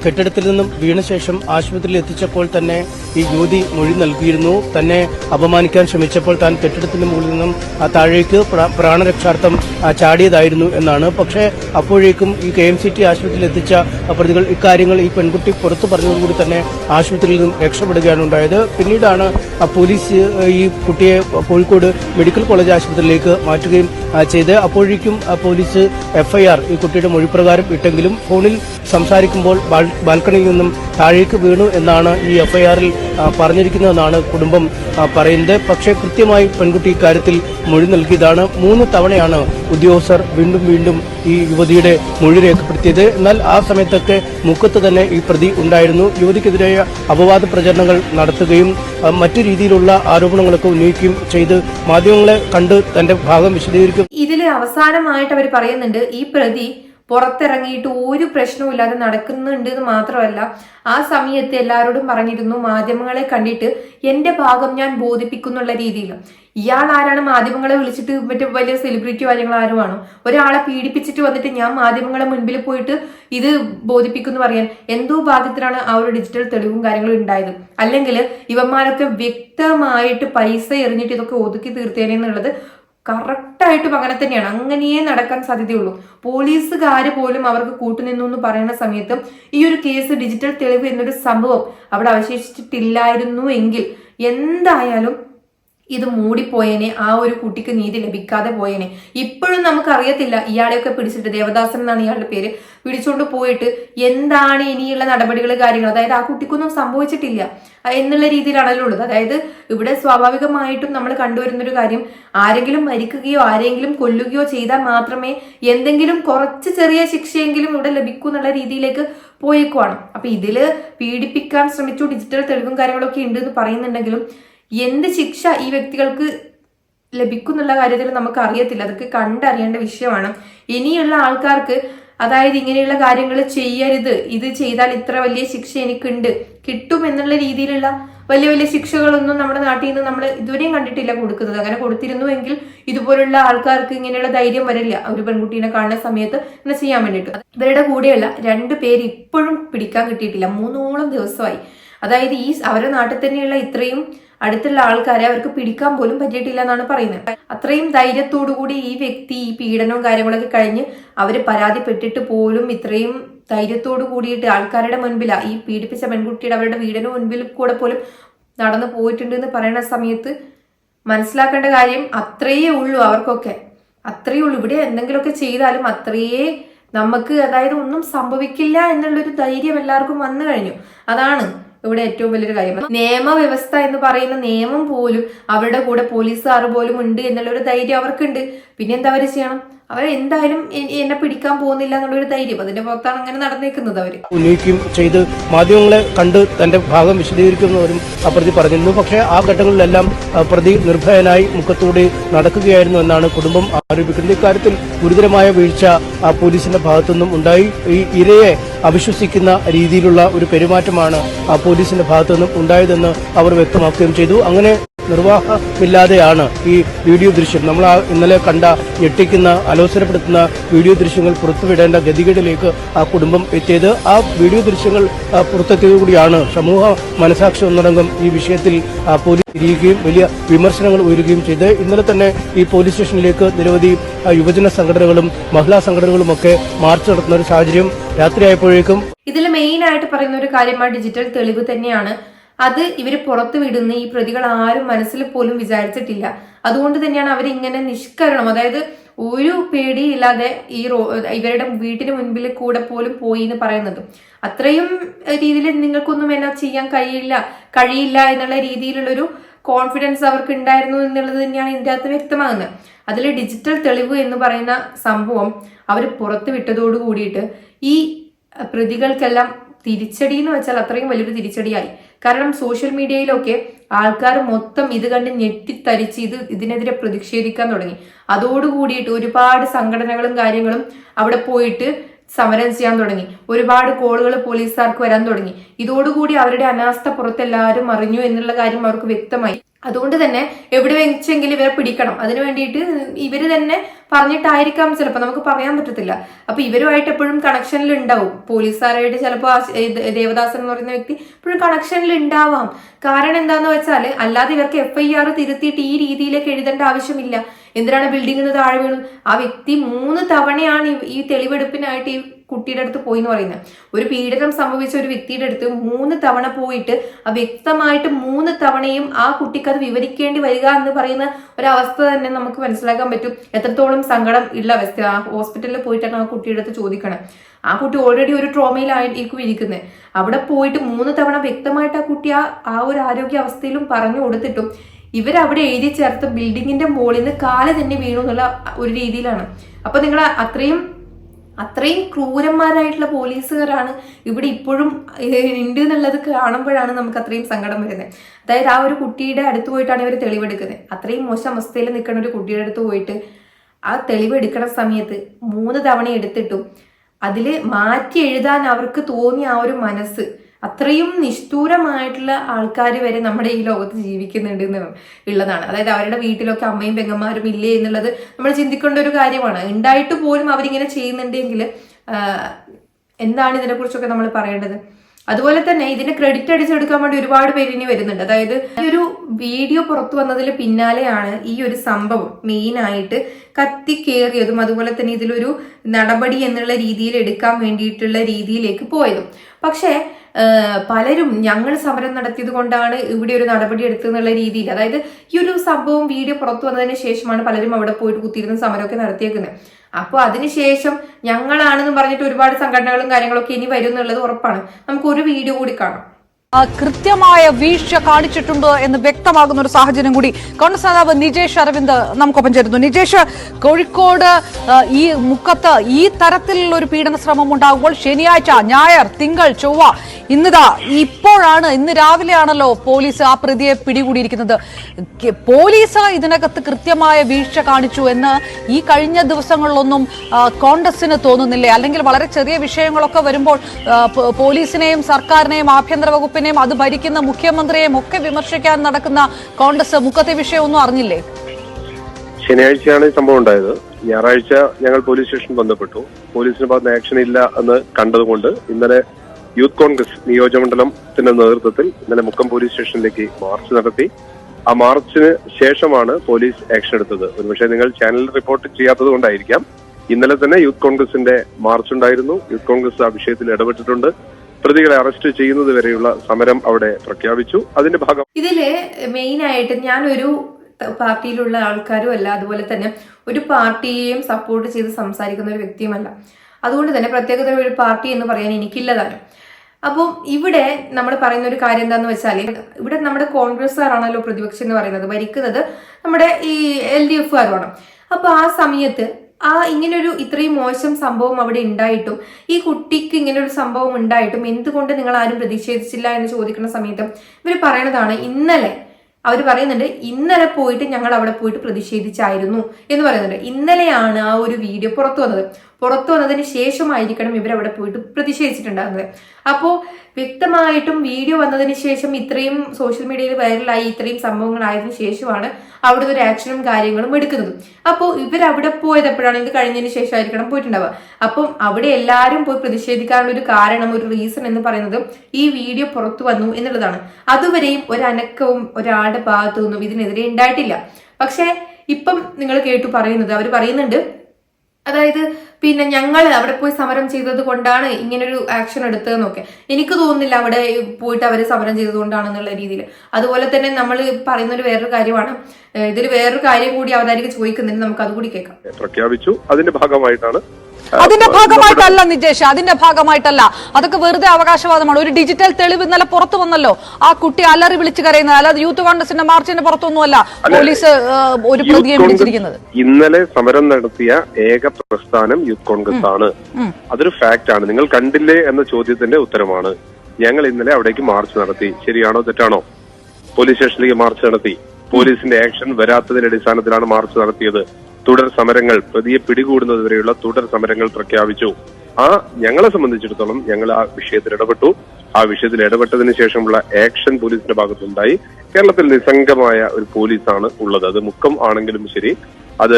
കെട്ടിടത്തിൽ നിന്നും വീണ ശേഷം ആശുപത്രിയിൽ എത്തിച്ചപ്പോൾ തന്നെ ഈ യുവതി മൊഴി നൽകിയിരുന്നു. തന്നെ അപമാനിക്കാൻ ശ്രമിച്ചപ്പോൾ താൻ കെട്ടിടത്തിന്റെ മുകളിൽ നിന്നും താഴേക്ക് പ്രാണരക്ഷാർത്ഥം ചാടിയതായിരുന്നു എന്നാണ്. പക്ഷേ അപ്പോഴേക്കും ഈ കെ എം സി ടി ആശുപത്രിയിൽ എത്തിച്ച പ്രതികൾ ഇക്കാര്യങ്ങൾ ഈ പെൺകുട്ടി പുറത്തു പറഞ്ഞതോടുകൂടി തന്നെ ആശുപത്രിയിൽ നിന്നും രക്ഷപ്പെടുകയാണ് ഉണ്ടായത്. പിന്നീടാണ് പോലീസ് ഈ കുട്ടിയെ കോഴിക്കോട് മെഡിക്കൽ കോളേജ് ആശുപത്രിയിലേക്ക് മാറ്റുകയും ചെയ്ത്. അപ്പോഴേക്കും പോലീസ് എഫ്ഐആർ ഈ കുട്ടിയുടെ മൊഴിപ്രകാരം ഇട്ടെങ്കിലും ഫോണിൽ സംസാരിക്കുമ്പോൾ ബാൽക്കണിയിൽ നിന്നും താഴേക്ക് വീണു എന്നാണ് ഈ എഫ്ഐആറിൽ പറഞ്ഞിരിക്കുന്നതെന്നാണ് കുടുംബം പറയുന്നത്. പക്ഷേ കൃത്യമായി പെൺകുട്ടി ഇക്കാര്യത്തിൽ മൊഴി നൽകിയതാണ്. മൂന്ന് തവണയാണ് ഉദ്യോഗസ്ഥർ വീണ്ടും വീണ്ടും ഈ യുവതിയുടെ മൊഴി രേഖപ്പെടുത്തിയത്. എന്നാൽ ആ സമയത്തൊക്കെ മുക്കത്ത് തന്നെ ഈ പ്രതി ഉണ്ടായിരുന്നു. യുവതിക്കെതിരായ അപവാദ പ്രചരണങ്ങൾ നടത്തുകയും മറ്റു രീതിയിലുള്ള ആരോപണങ്ങളൊക്കെ ഉന്നയിക്കുകയും ചെയ്ത് മാധ്യമങ്ങളെ കണ്ട് തന്റെ ഭാഗം വിശദീകരിക്കും. ഇതിലെ അവസാനമായിട്ട് അവർ പറയുന്നുണ്ട് ഈ പ്രതി പുറത്തിറങ്ങിയിട്ട് ഒരു പ്രശ്നവും ഇല്ലാതെ നടക്കുന്നുണ്ട് എന്ന് മാത്രമല്ല ആ സമയത്ത് എല്ലാവരോടും പറഞ്ഞിരുന്നു മാധ്യമങ്ങളെ കണ്ടിട്ട് എന്റെ ഭാഗം ഞാൻ ബോധിപ്പിക്കുന്നുള്ള രീതിയിൽ. ഇയാൾ ആരാണ്? മാധ്യമങ്ങളെ വിളിച്ചിട്ട് മറ്റേ വലിയ സെലിബ്രിറ്റി കാര്യങ്ങൾ ആരുമാണോ ഒരാളെ പീഡിപ്പിച്ചിട്ട് വന്നിട്ട് ഞാൻ മാധ്യമങ്ങളെ മുൻപിൽ പോയിട്ട് ഇത് ബോധിപ്പിക്കുന്നു പറയാൻ എന്തോ ഭാഗ്യത്തിലാണ് ആ ഒരു ഡിജിറ്റൽ തെളിവും കാര്യങ്ങളും ഉണ്ടായത്. അല്ലെങ്കിൽ ഇവന്മാരൊക്കെ വ്യക്തമായിട്ട് പൈസ എറിഞ്ഞിട്ട് ഇതൊക്കെ ഒതുക്കി തീർത്തേനെന്നുള്ളത് കറക്റ്റായിട്ടും അങ്ങനെ തന്നെയാണ്. അങ്ങനെയേ നടക്കാൻ സാധ്യതയുള്ളൂ. പോലീസുകാർ പോലും അവർക്ക് കൂട്ടുനിന്നു എന്ന് പറയുന്ന സമയത്തും ഈ ഒരു കേസ് ഡിജിറ്റൽ തെളിവ് എന്നൊരു സംഭവം അവിടെ അവശേഷിച്ചിട്ടില്ലായിരുന്നു എങ്കിൽ എന്തായാലും ഇത് മൂടിപ്പോയേനെ ആ ഒരു കുട്ടിക്ക് നീതി ലഭിക്കാതെ പോയേനെ. ഇപ്പോഴും നമുക്ക് അറിയത്തില്ല ഇയാളെയൊക്കെ പിടിച്ചിട്ട് ദേവദാസൻ എന്നാണ് ഇയാളുടെ പേര് പിടിച്ചുകൊണ്ട് പോയിട്ട് എന്താണ് ഇനിയുള്ള നടപടികൾ കാര്യങ്ങൾ? അതായത് ആ കുട്ടിക്കൊന്നും സംഭവിച്ചിട്ടില്ല എന്നുള്ള രീതിയിലാണല്ലോ ഉള്ളത്. അതായത് ഇവിടെ സ്വാഭാവികമായിട്ടും നമ്മൾ കണ്ടുവരുന്നൊരു കാര്യം ആരെങ്കിലും മരിക്കുകയോ ആരെങ്കിലും കൊല്ലുകയോ ചെയ്താൽ മാത്രമേ എന്തെങ്കിലും കുറച്ച് ചെറിയ ശിക്ഷയെങ്കിലും ഇവിടെ ലഭിക്കൂ എന്നുള്ള രീതിയിലേക്ക് പോയേക്കുവാണ്. അപ്പൊ ഇതിൽ പീഡിപ്പിക്കാൻ ശ്രമിച്ചു ഡിജിറ്റൽ തെളിവും കാര്യങ്ങളൊക്കെ ഉണ്ട് എന്ന് പറയുന്നുണ്ടെങ്കിലും എന്ത് ശിക്ഷ ഈ വ്യക്തികൾക്ക് ലഭിക്കുന്നുള്ള കാര്യത്തിൽ നമുക്ക് അറിയത്തില്ല. അതൊക്കെ കണ്ടറിയേണ്ട വിഷയമാണ്. ഇനിയുള്ള ആൾക്കാർക്ക് അതായത് ഇങ്ങനെയുള്ള കാര്യങ്ങൾ ചെയ്യരുത്. ഇത് ചെയ്താൽ ഇത്ര വലിയ ശിക്ഷ എനിക്കുണ്ട്. കിട്ടും എന്നുള്ള രീതിയിലുള്ള വലിയ വലിയ ശിക്ഷകളൊന്നും നമ്മുടെ നാട്ടിൽ നിന്ന് നമ്മൾ ഇതുവരെയും കണ്ടിട്ടില്ല കൊടുക്കുന്നത്. അങ്ങനെ കൊടുത്തിരുന്നുവെങ്കിൽ ഇതുപോലുള്ള ആൾക്കാർക്ക് ഇങ്ങനെയുള്ള ധൈര്യം വരില്ല. ഒരു പെൺകുട്ടീനെ കാണുന്ന സമയത്ത് ഇങ്ങനെ ചെയ്യാൻ വേണ്ടിയിട്ട്. ഇവരുടെ കൂടെയുള്ള രണ്ട് പേര് ഇപ്പോഴും പിടിക്കാൻ കിട്ടിയിട്ടില്ല. മൂന്നോളം ദിവസമായി. അതായത് ഈ അവരുടെ നാട്ടിൽ തന്നെയുള്ള ഇത്രയും അടുത്തുള്ള ആൾക്കാരെ അവർക്ക് പിടിക്കാൻ പോലും പറ്റിയിട്ടില്ല എന്നാണ് പറയുന്നത്. അത്രയും ധൈര്യത്തോടു കൂടി ഈ വ്യക്തി ഈ പീഡനവും കാര്യങ്ങളൊക്കെ കഴിഞ്ഞ് അവർ പരാതിപ്പെട്ടിട്ട് പോലും ഇത്രയും ധൈര്യത്തോടു കൂടിയിട്ട് ആൾക്കാരുടെ മുൻപിലാ ഈ പീഡിപ്പിച്ച പെൺകുട്ടിയുടെ അവരുടെ വീടിന് മുൻപിൽ കൂടെ പോലും നടന്നു പോയിട്ടുണ്ട് എന്ന് പറയുന്ന സമയത്ത് മനസ്സിലാക്കേണ്ട കാര്യം അത്രയേ ഉള്ളൂ അവർക്കൊക്കെ. അത്രയേ ഉള്ളൂ. ഇവിടെ എന്തെങ്കിലുമൊക്കെ ചെയ്താലും അത്രയേ നമുക്ക് അതായത് ഒന്നും സംഭവിക്കില്ല എന്നുള്ളൊരു ധൈര്യം എല്ലാവർക്കും വന്നു കഴിഞ്ഞു. അതാണ് ഇവിടെ ഏറ്റവും വലിയൊരു കാര്യം. നിയമവ്യവസ്ഥ എന്ന് പറയുന്ന നിയമം പോലും അവരുടെ കൂടെ പോലീസുകാർ പോലും ഉണ്ട് എന്നുള്ള ഒരു ധൈര്യം അവർക്കുണ്ട്. പിന്നെ എന്താ അവർ ചെയ്യണം? അവർ എന്തായാലും എന്നെ പിടിക്കാൻ പോകുന്നില്ല എന്നുള്ളൊരു ധൈര്യം. അതിന്റെ പുറത്താണ് അങ്ങനെ നടന്നേക്കുന്നത് അവർ ഉന്നയിക്കുകയും ചെയ്ത് മാധ്യമങ്ങളെ കണ്ട് തന്റെ ഭാഗം വിശദീകരിക്കുന്നവരും അപ്രതി പ്രതി പറഞ്ഞിരുന്നു. പക്ഷേ ആ ഘട്ടങ്ങളിലെല്ലാം പ്രതി നിർഭയനായി മുഖത്തൂടി നടക്കുകയായിരുന്നു എന്നാണ് കുടുംബം ആരോപിക്കുന്നത്. ഇക്കാര്യത്തിൽ ഗുരുതരമായ വീഴ്ച പോലീസിന്റെ ഭാഗത്തുനിന്നും ഉണ്ടായി. ഈ ഇരയെ അവിശ്വസിക്കുന്ന രീതിയിലുള്ള ഒരു പെരുമാറ്റമാണ് ആ പോലീസിന്റെ ഭാഗത്തുനിന്നും ഉണ്ടായതെന്ന് അവർ വ്യക്തമാക്കുകയും ചെയ്തു. അങ്ങനെ നിർവാഹമില്ലാതെയാണ് ഈ വീഡിയോ ദൃശ്യം. നമ്മൾ ഇന്നലെ കണ്ട ഞെട്ടിക്കുന്ന അലോസരപ്പെടുത്തുന്ന വീഡിയോ ദൃശ്യങ്ങൾ പുറത്തുവിടേണ്ട ഗതികേടിലേക്ക് ആ കുടുംബം എത്തിയത്. ആ വീഡിയോ ദൃശ്യങ്ങൾ പുറത്തെത്തിയത് കൂടിയാണ് സമൂഹ മനസാക്ഷി ഒന്നടങ്കം ഈ വിഷയത്തിൽ പോലീസ് തിരിയുകയും വലിയ വിമർശനങ്ങൾ ഉയരുകയും ചെയ്ത്. ഇന്നലെ തന്നെ ഈ പോലീസ് സ്റ്റേഷനിലേക്ക് നിരവധി യുവജന സംഘടനകളും മഹിളാ സംഘടനകളും ഒക്കെ മാർച്ച് നടത്തുന്ന ഒരു സാഹചര്യം രാത്രിയായപ്പോഴേക്കും ഇതിൽ മെയിൻ ആയിട്ട് പറയുന്ന ഒരു കാര്യമാണ് ഡിജിറ്റൽ തെളിവ് തന്നെയാണ്. അത് ഇവർ പുറത്തു വിടുന്ന ഈ പ്രതികൾ ആരും മനസ്സിൽ പോലും വിചാരിച്ചിട്ടില്ല. അതുകൊണ്ട് തന്നെയാണ് അവർ ഇങ്ങനെ നിഷ്കരണം. അതായത് ഒരു പേടിയില്ലാതെ ഈ റോ ഇവരുടെ വീട്ടിന് മുൻപിൽ കൂടെ പോലും പോയി എന്ന് പറയുന്നത്. അത്രയും രീതിയിൽ നിങ്ങൾക്കൊന്നും എന്നാ ചെയ്യാൻ കഴിയില്ല കഴിയില്ല എന്നുള്ള രീതിയിലുള്ളൊരു കോൺഫിഡൻസ് അവർക്ക് ഉണ്ടായിരുന്നു എന്നുള്ളത് തന്നെയാണ് ഇതിന്റെ അകത്ത് വ്യക്തമാകുന്നത്. അതിൽ ഡിജിറ്റൽ തെളിവ് എന്ന് പറയുന്ന സംഭവം അവർ പുറത്ത് വിട്ടതോട് കൂടിയിട്ട് ഈ പ്രതികൾക്കെല്ലാം തിരിച്ചടി എന്ന് വെച്ചാൽ അത്രയും വലിയൊരു തിരിച്ചടിയായി. കാരണം സോഷ്യൽ മീഡിയയിലൊക്കെ ആൾക്കാർ മൊത്തം ഇത് കണ്ട് ഞെട്ടിത്തരിച്ച് ഇത് ഇതിനെതിരെ പ്രതിഷേധിക്കാൻ തുടങ്ങി. അതോടുകൂടിയിട്ട് ഒരുപാട് സംഘടനകളും കാര്യങ്ങളും അവിടെ പോയിട്ട് സമരം ചെയ്യാൻ തുടങ്ങി. ഒരുപാട് കോളുകൾ പോലീസുകാർക്ക് വരാൻ തുടങ്ങി. ഇതോടുകൂടി അവരുടെ അനാസ്ഥ പുറത്തെല്ലാവരും അറിഞ്ഞു എന്നുള്ള കാര്യം അവർക്ക് വ്യക്തമായി. അതുകൊണ്ട് തന്നെ എവിടെ വെച്ചെങ്കിലും ഇവരെ പിടിക്കണം. അതിനു വേണ്ടിയിട്ട് ഇവർ തന്നെ പറഞ്ഞിട്ടായിരിക്കാം ചിലപ്പോൾ നമുക്ക് പറയാൻ പറ്റത്തില്ല. അപ്പൊ ഇവരുമായിട്ട് എപ്പോഴും കണക്ഷനിൽ ഉണ്ടാവും. പോലീസുകാരായിട്ട് ചിലപ്പോൾ ദേവദാസൻ എന്ന് പറയുന്ന വ്യക്തി എപ്പോഴും കണക്ഷനിൽ ഉണ്ടാവാം. കാരണം എന്താന്ന് വെച്ചാൽ അല്ലാതെ ഇവർക്ക് എഫ് ഐ ആർ തിരുത്തിയിട്ട് ഈ രീതിയിലേക്ക് എഴുതേണ്ട ആവശ്യമില്ല. എന്തിനാണ് ബിൽഡിംഗിന് താഴെ വീണു ആ വ്യക്തി മൂന്ന് തവണയാണ് ഈ തെളിവെടുപ്പിനായിട്ട് ഈ കുട്ടിയുടെ അടുത്ത് പോയി എന്ന് പറയുന്നത് ഒരു പീഡനം സംഭവിച്ച ഒരു വ്യക്തിയുടെ അടുത്ത് മൂന്ന് തവണ പോയിട്ട് ആ വ്യക്തമായിട്ട് മൂന്ന് തവണയും ആ കുട്ടിക്ക് അത് വിവരിക്കേണ്ടി വരിക എന്ന് പറയുന്ന ഒരവസ്ഥ തന്നെ നമുക്ക് മനസ്സിലാക്കാൻ പറ്റും. എത്രത്തോളം സങ്കടം ഉള്ള അവസ്ഥ. ആ ഹോസ്പിറ്റലിൽ പോയിട്ടാണ് ആ കുട്ടിയുടെ അടുത്ത് ചോദിക്കണം. ആ കുട്ടി ഓൾറെഡി ഒരു ട്രോമയിലായിരിക്കും ഇരിക്കുന്നത് അവിടെ പോയിട്ട് മൂന്ന് തവണ വ്യക്തമായിട്ട് ആ കുട്ടി ആ ആ ഒരു ആരോഗ്യ അവസ്ഥയിലും പറഞ്ഞു കൊടുത്തിട്ടും ഇവരവിടെ എഴുതി ചേർത്ത് ബിൽഡിങ്ങിന്റെ മുകളിൽ നിന്ന് കാല തന്നെ വീണു എന്നുള്ള ഒരു രീതിയിലാണ്. അപ്പൊ നിങ്ങൾ അത്രയും അത്രയും ക്രൂരന്മാരായിട്ടുള്ള പോലീസുകാരാണ് ഇവിടെ ഇപ്പോഴും ഉണ്ട് എന്നുള്ളത് കാണുമ്പോഴാണ് നമുക്ക് അത്രയും സങ്കടം വരുന്നത്. അതായത് ആ ഒരു കുട്ടിയുടെ അടുത്ത് പോയിട്ടാണ് ഇവർ തെളിവെടുക്കുന്നത്. അത്രയും മോശം അവസ്ഥയിൽ നിൽക്കുന്ന ഒരു കുട്ടിയുടെ അടുത്ത് പോയിട്ട് ആ തെളിവെടുക്കണ സമയത്ത് മൂന്ന് തവണ എടുത്തിട്ടും അതിൽ മാറ്റി എഴുതാൻ അവർക്ക് തോന്നിയ ആ ഒരു മനസ്സ് അത്രയും നിഷ്ഠൂരമായിട്ടുള്ള ആൾക്കാർ വരെ നമ്മുടെ ഈ ലോകത്ത് ജീവിക്കുന്നുണ്ട് എന്ന് ഉള്ളതാണ്. അതായത് അവരുടെ വീട്ടിലൊക്കെ അമ്മയും പെങ്ങന്മാരും ഇല്ലേ എന്നുള്ളത് നമ്മൾ ചിന്തിക്കേണ്ട ഒരു കാര്യമാണ്. ഉണ്ടായിട്ട് പോലും അവരിങ്ങനെ ചെയ്യുന്നുണ്ടെങ്കിൽ എന്താണ് ഇതിനെക്കുറിച്ചൊക്കെ നമ്മൾ പറയേണ്ടത്? അതുപോലെ തന്നെ ഇതിന് ക്രെഡിറ്റ് അടിച്ചെടുക്കാൻ വേണ്ടി ഒരുപാട് പേര് ഇനി വരുന്നുണ്ട്. അതായത് ഈ ഒരു വീഡിയോ പുറത്തു വന്നതിന് പിന്നാലെയാണ് ഈ ഒരു സംഭവം മെയിൻ ആയിട്ട് കത്തിക്കേറിയതും അതുപോലെ തന്നെ ഇതിലൊരു നടപടി എന്നുള്ള രീതിയിൽ എടുക്കാൻ വേണ്ടിയിട്ടുള്ള രീതിയിലേക്ക് പോയതും. പക്ഷേ പലരും ഞങ്ങൾ സമരം നടത്തിയത് കൊണ്ടാണ് ഇവിടെ ഒരു നടപടി എടുത്തെന്നുള്ള രീതിയിൽ. അതായത് ഈ ഒരു സംഭവം വീഡിയോ പുറത്തു വന്നതിന് ശേഷമാണ് പലരും അവിടെ പോയിട്ട് കുത്തിയിരുന്ന സമരമൊക്കെ നടത്തിയേക്കുന്നത്. അപ്പോൾ അതിനുശേഷം ഞങ്ങളാണെന്ന് പറഞ്ഞിട്ട് ഒരുപാട് സംഘടനകളും കാര്യങ്ങളൊക്കെ ഇനി വരും എന്നുള്ളത് ഉറപ്പാണ്. നമുക്ക് ഒരു വീഡിയോ കൂടി കാണാം. കൃത്യമായ വീഴ്ച കാണിച്ചിട്ടുണ്ട് എന്ന് വ്യക്തമാകുന്ന ഒരു സാഹചര്യം കൂടി കോൺഗ്രസ് നേതാവ് നിജേഷ് അരവിന്ദ് നമുക്കൊപ്പം ചേരുന്നു. നിജേഷ് കോഴിക്കോട് ഈ മുക്കത്ത് ഈ തരത്തിലുള്ള ഒരു പീഡന ശ്രമം ഉണ്ടാകുമ്പോൾ ശനിയാഴ്ച ഞായർ തിങ്കൾ ചൊവ്വ ഇന്നിതാ ഇപ്പോഴാണ് ഇന്ന് രാവിലെയാണല്ലോ പോലീസ് ആ പ്രതിയെ പിടികൂടിയിരിക്കുന്നത്. പോലീസ് ഇതിനകത്ത് കൃത്യമായ വീഴ്ച കാണിച്ചു എന്ന് ഈ കഴിഞ്ഞ ദിവസങ്ങളിലൊന്നും കോൺഗ്രസിന് തോന്നുന്നില്ലേ? അല്ലെങ്കിൽ വളരെ ചെറിയ വിഷയങ്ങളൊക്കെ വരുമ്പോൾ പോലീസിനെയും സർക്കാരിനെയും ആഭ്യന്തര വകുപ്പിനെയും അത് ഭരിക്കുന്ന മുഖ്യമന്ത്രിയെയും ഒക്കെ വിമർശിക്കാൻ നടക്കുന്ന കോൺഗ്രസ് മുഖത്തെ വിഷയമൊന്നും അറിഞ്ഞില്ലേ? ശനിയാഴ്ചയാണ് ഈ സംഭവം ഉണ്ടായത്. ഞായറാഴ്ച ഞങ്ങൾ പോലീസ് സ്റ്റേഷൻ ബന്ധപ്പെട്ടു. പോലീസിന് ഭാഗത്ത് ആക്ഷൻ ഇല്ല എന്ന് കണ്ടതുകൊണ്ട് ഇന്നലെ യൂത്ത് കോൺഗ്രസ് നിയോജകമണ്ഡലത്തിന്റെ നേതൃത്വത്തിൽ ഇന്നലെ മുക്കം പോലീസ് സ്റ്റേഷനിലേക്ക് മാർച്ച് നടത്തി. ആ മാർച്ചിന് ശേഷമാണ് പോലീസ് ആക്ഷൻ എടുത്തത്. ഒരുപക്ഷെ നിങ്ങൾ ചാനലിൽ റിപ്പോർട്ട് ചെയ്യാത്തത് കൊണ്ടായിരിക്കാം. ഇന്നലെ തന്നെ യൂത്ത് കോൺഗ്രസിന്റെ മാർച്ച് ഉണ്ടായിരുന്നു. യൂത്ത് കോൺഗ്രസ് ആ വിഷയത്തിൽ ഇടപെട്ടിട്ടുണ്ട്. പ്രതികളെ അറസ്റ്റ് ചെയ്യുന്നത് വരെയുള്ള സമരം അവിടെ പ്രഖ്യാപിച്ചു. അതിന്റെ ഭാഗം ഇതിൽ മെയിൻ ആയിട്ട് ഞാനൊരു പാർട്ടിയിലുള്ള ആൾക്കാരും അല്ല അതുപോലെ തന്നെ ഒരു പാർട്ടിയെയും സപ്പോർട്ട് ചെയ്ത് സംസാരിക്കുന്ന ഒരു വ്യക്തിയുമല്ല. അതുകൊണ്ട് തന്നെ പ്രത്യേകത ഒരു പാർട്ടി എന്ന് പറയാൻ എനിക്കില്ലതാണ്. അപ്പോൾ ഇവിടെ നമ്മൾ പറയുന്ന ഒരു കാര്യം എന്താന്ന് വെച്ചാൽ ഇവിടെ നമ്മുടെ കോൺഗ്രസ്സുകാരാണല്ലോ പ്രതിപക്ഷം എന്ന് പറയുന്നത് ഭരിക്കുന്നത് നമ്മുടെ ഈ എൽ ഡി എഫുകാരുമാണ്. അപ്പൊ ആ സമയത്ത് ആ ഇങ്ങനൊരു ഇത്രയും മോശം സംഭവം അവിടെ ഉണ്ടായിട്ടും ഈ കുട്ടിക്ക് ഇങ്ങനെ ഒരു സംഭവം ഉണ്ടായിട്ടും എന്തുകൊണ്ട് നിങ്ങൾ ആരും പ്രതിഷേധിച്ചില്ല എന്ന് ചോദിക്കുന്ന സമയത്ത് ഇവർ പറയണതാണ് ഇന്നലെ അവർ പറയുന്നുണ്ട് ഇന്നലെ പോയിട്ട് ഞങ്ങൾ അവിടെ പോയിട്ട് പ്രതിഷേധിച്ചായിരുന്നു എന്ന് പറയുന്നുണ്ട്. ഇന്നലെയാണ് ആ ഒരു വീഡിയോ പുറത്തു വന്നത്. പുറത്തു വന്നതിന് ശേഷമായിരിക്കണം ഇവർ അവിടെ പോയിട്ട് പ്രതിഷേധിച്ചിട്ടുണ്ടാകുന്നത് അപ്പോൾ വ്യക്തമായിട്ടും വീഡിയോ വന്നതിന് ശേഷം ഇത്രയും സോഷ്യൽ മീഡിയയിൽ വൈറലായി ഇത്രയും സംഭവങ്ങളായതിനു ശേഷമാണ് അവിടെ ഒരു ആക്ഷനും കാര്യങ്ങളും എടുക്കുന്നത്. അപ്പോൾ ഇവർ അവിടെ പോയത് എപ്പോഴാണ് ഇത് കഴിഞ്ഞതിന് ശേഷമായിരിക്കണം പോയിട്ടുണ്ടാവുക. അപ്പം അവിടെ എല്ലാവരും പോയി പ്രതിഷേധിക്കാനുള്ള ഒരു കാരണം ഒരു റീസൺ എന്ന് പറയുന്നത് ഈ വീഡിയോ പുറത്തു വന്നു എന്നുള്ളതാണ്. അതുവരെയും ഒരനക്കവും ഒരാളുടെ ഭാഗത്തു നിന്നും ഇതിനെതിരെ ഉണ്ടായിട്ടില്ല. പക്ഷേ ഇപ്പം നിങ്ങൾ കേട്ടു പറയുന്നത് അവർ പറയുന്നുണ്ട് അതായത് പിന്നെ ഞങ്ങൾ അവിടെ പോയി സമരം ചെയ്തത് കൊണ്ടാണ് ഇങ്ങനൊരു ആക്ഷൻ എടുത്തതെന്നൊക്കെ. എനിക്ക് തോന്നുന്നില്ല അവിടെ പോയിട്ട് അവർ സമരം ചെയ്തത് കൊണ്ടാണെന്നുള്ള രീതിയിൽ അതുപോലെ തന്നെ നമ്മൾ പറയുന്ന ഒരു വേറൊരു കാര്യമാണ്. ഇതിൽ വേറൊരു കാര്യം കൂടി അവതാരിക ചോദിക്കുന്നുണ്ട്. നമുക്ക് അതുകൂടി കേൾക്കാം. പ്രഖ്യാപിച്ചു. അതിന്റെ ഭാഗമായിട്ടാണ് അതിന്റെ ഭാഗമായിട്ടല്ല നിജേഷ് അതിന്റെ ഭാഗമായിട്ടല്ല. അതൊക്കെ വെറുതെ അവകാശവാദമാണ്. ഒരു ഡിജിറ്റൽ തെളിവ് ഇന്നലെ പുറത്തു വന്നല്ലോ. ആ കുട്ടി അലറി വിളിച്ചു കരയുന്നത്. അല്ലാതെ യൂത്ത് കോൺഗ്രസിന്റെ മാർച്ചിന്റെ പുറത്തൊന്നുമല്ല പോലീസ് ഒരു പ്രതിയെ പിടിച്ചിരിക്കുന്നത് ഇന്നലെ സമരം നടത്തിയ ഏക പ്രസ്ഥാനം യൂത്ത് കോൺഗ്രസ് ആണ് അതൊരു ഫാക്ട് ആണ്. നിങ്ങൾ കണ്ടില്ലേ എന്ന ചോദ്യത്തിന്റെ ഉത്തരമാണ്. ഞങ്ങൾ ഇന്നലെ അവിടേക്ക് മാർച്ച് നടത്തി. ശരിയാണോ തെറ്റാണോ? പോലീസ് സ്റ്റേഷനിലേക്ക് മാർച്ച് നടത്തി. പോലീസിന്റെ ആക്ഷൻ വരാത്തതിന്റെ അടിസ്ഥാനത്തിലാണ് മാർച്ച് നടത്തിയത്. തുടർ സമരങ്ങൾ പ്രതിയെ പിടികൂടുന്നതുവരെയുള്ള തുടർ സമരങ്ങൾ പ്രഖ്യാപിച്ചു. ആ ഞങ്ങളെ സംബന്ധിച്ചിടത്തോളം ഞങ്ങൾ ആ വിഷയത്തിൽ ഇടപെട്ടു. ആ വിഷയത്തിൽ ഇടപെട്ടതിന് ശേഷമുള്ള ആക്ഷൻ പോലീസിന്റെ ഭാഗത്തുണ്ടായി. കേരളത്തിൽ നിസ്സംഗമായ ഒരു പോലീസാണ് ഉള്ളത്. അത് മുക്കം ആണെങ്കിലും ശരി അത്